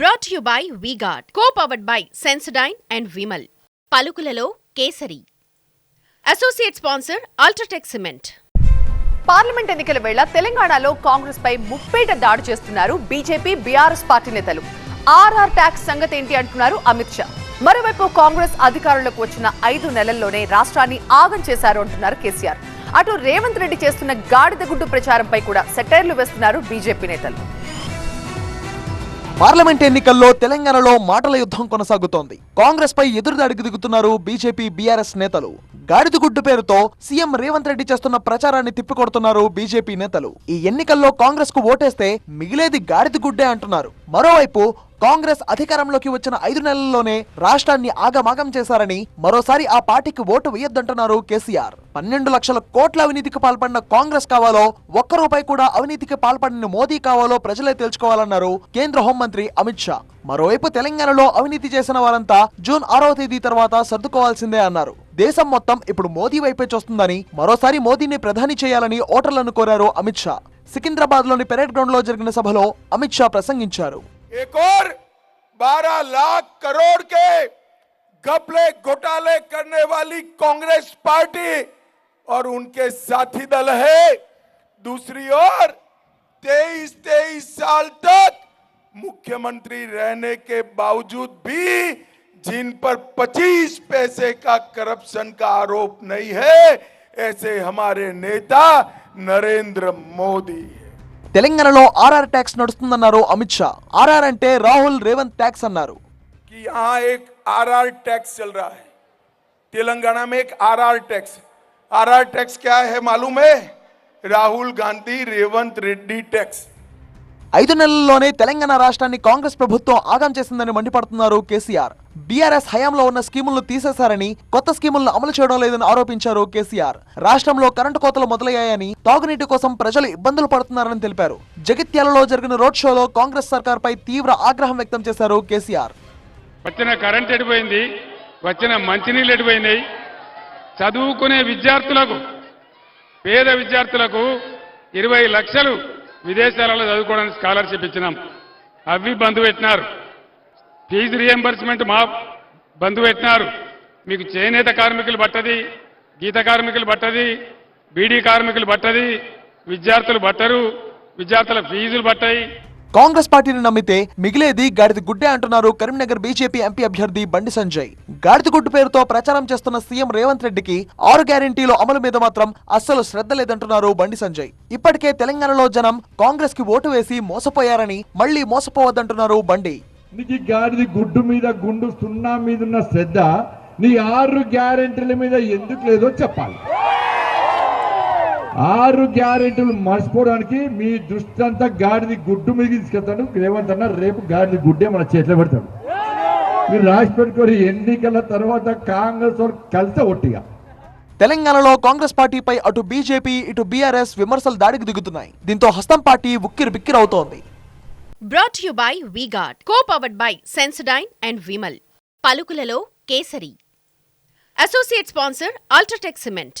Brought you by VGuard co powered by Sensodyne and Vimal పలుకులలో kesari. Associate sponsor UltraTech cement parliament ఎన్నికల వేళ తెలంగాణలో కాంగ్రెస్ పై ముప్పేట దాడి చేస్తున్నారు బీజేపీ బీఆర్ఎస్ పార్టీ నేతలు. ఆర్ఆర్ ట్యాక్స్ సంగతి ఏంటి అంటున్నారు అమిత్ షా. మరోవైపు కాంగ్రెస్ అధికారంలోకి వచ్చిన ఐదు నెలల్లోనే రాష్ట్రాన్ని ఆగం చేశారు అంటున్నారు కేసీఆర్. అటు రేవంత్ రెడ్డి చేస్తున్న గాడిద గుడ్డు ప్రచారంపై కూడా సెటైర్లు వేస్తున్నారు బీజేపీ నేతలు. పార్లమెంట్ ఎన్నికల్లో తెలంగాణలో మాటల యుద్ధం కొనసాగుతోంది. కాంగ్రెస్ పై ఎదురుదాడికి దిగుతున్నారు బీజేపీ బీఆర్ఎస్ నేతలు. గాడిదగుడ్డు పేరుతో సీఎం రేవంత్ రెడ్డి చేస్తున్న ప్రచారాన్ని తిప్పికొడుతున్నారు బీజేపీ నేతలు. ఈ ఎన్నికల్లో కాంగ్రెస్కు ఓటేస్తే మిగిలేది గాడిదగుడ్డే అంటున్నారు. మరోవైపు కాంగ్రెస్ అధికారంలోకి వచ్చిన ఐదు నెలల్లోనే రాష్ట్రాన్ని ఆగమాగం చేశారని మరోసారి ఆ పార్టీకి ఓటు వేయొద్దంటున్నారు కేసీఆర్. పన్నెండు లక్షల కోట్ల అవినీతికి పాల్పడిన కాంగ్రెస్ కావాలో ఒక్క రూపాయి కూడా అవినీతికి పాల్పడిన మోదీ కావాలో ప్రజలే తెలుసుకోవాలన్నారు కేంద్ర హోంమంత్రి అమిత్ షా. మరోవైపు తెలంగాణలో అవినీతి చేసిన వారంతా జూన్ ఆరవ తేదీ తర్వాత సర్దుకోవాల్సిందే అన్నారు. దేశం మొత్తం ఇప్పుడు మోదీ వైపే చూస్తుందని మరోసారి మోదీని ప్రధాని చేయాలని ఓటర్లను కోరారు అమిత్ షా సికింద్రాబాద్ లోని పెరేడ్ గ్రౌండ్ లో జరిగిన సభలో అమిత్ షా ప్రసంగించారు एक और 12 लाख करोड़ के घपले घोटाले करने वाली कांग्रेस पार्टी और उनके साथी दल है दूसरी ओर तेईस तेईस साल तक मुख्यमंत्री रहने के बावजूद भी जिन पर 25 पैसे का करप्शन का आरोप नहीं है ऐसे हमारे नेता नरेंद्र मोदी है తెలంగాణలో ఆర్ఆర్ ట్యాక్స్ నడుస్తుందన్నారు అమిత్ షా ఆర్ఆర్ అంటే రాహుల్ రేవంత్ ట్యాక్స్ అన్నారు कि यहाँ एक आरआर टैक्स चल रहा है तेलंगाना में एक आरआर टैक्स आरआर टैक्स क्या है मालूम है राहुल गांधी रेवंत रेड्डी टैक्स ఐదు నెలల్లోనే తెలంగాణ రాష్ట్రాన్ని కాంగ్రెస్ ప్రభుత్వం ఆగం చేసిందని మండిపడుతున్నారు కేసీఆర్. బీఆర్ఎస్ హయాంలో ఉన్న స్కీములను తీసేశారని కొత్త స్కీములను అమలు చేయడం లేదని ఆరోపించారు కేసీఆర్. రాష్ట్రంలో కరెంటు కోతలు మొదలయ్యాయని తాగునీటి కోసం ప్రజలు ఇబ్బందులు పడుతున్నారని తెలిపారు. జగిత్యాలలో జరిగిన రోడ్ షోలో కాంగ్రెస్ సర్కార్పై తీవ్ర ఆగ్రహం వ్యక్తం చేశారు కేసీఆర్. వచ్చిన కరెంట్ ఎడిపోయింది వచ్చిన మంచినీళ్ళు ఎడిపోయినాయి. చదువుకునే విద్యార్థులకు పేద విద్యార్థులకు ఇరవై లక్షలు విదేశాలలో చదువుకోవడానికి స్కాలర్షిప్ ఇచ్చినాం. అవి బంధు పెట్టినారు. ఫీజు రియంబర్స్మెంట్ మా బంధు పెట్టినారు. మీకు చేనేత కార్మికులు పట్టది గీత కార్మికులు పట్టది బీడీ కార్మికులు పట్టది విద్యార్థులు పట్టరు విద్యార్థుల ఫీజులు పట్టాయి కాంగ్రెస్ పార్టీని నమ్మితే మిగిలేది గాడిద గుడ్డే అంటున్నారు కరీంనగర్ బీజేపీ ఎంపీ అభ్యర్థి బండి సంజయ్. గాడిద గుడ్డు పేరుతో ప్రచారం చేస్తున్న సీఎం రేవంత్ రెడ్డికి ఆరు గ్యారెంటీలు అమలు మీద మాత్రం అస్సలు శ్రద్ధ లేదంటున్నారు బండి సంజయ్. ఇప్పటికే తెలంగాణలో జనం కాంగ్రెస్కి ఓటు వేసి మోసపోయారని మళ్ళీ మోసపోవద్దంటున్నారు బండి. గాడిది గుడ్డు మీద గుండు సున్నా మీద ఉన్న శ్రద్ధ నీ ఆరు గ్యారెంటీల మీద ఎందుకు లేదో చెప్పాలి. ఆరు గ్యారెంటీలు మర్చిపోవడానికి మీ దృష్టి అంతా గాడిది గుడ్డు మీద తీసుకెళ్తాడు. రేవంత్ అన్న రేపు గాడిది గుడ్డే మన చేతిలో పెడతాడు. మీరు రాసి పెట్టుకొని ఎన్నికల తర్వాత కాంగ్రెస్ వాళ్ళు కలిస్తే ఒట్టిగా. తెలంగాణలో కాంగ్రెస్ పార్టీపై అటు బీజేపీ ఇటు బీఆర్ఎస్ విమర్శలు దాడికి దిగుతున్నాయి. దీంతో హస్తం పార్టీ ఉక్కిరి బిక్కిరవుతోంది brought you by VGuard co powered by Sensodyne and Vimal పలుకులలో kesari. Associate sponsor UltraTech cement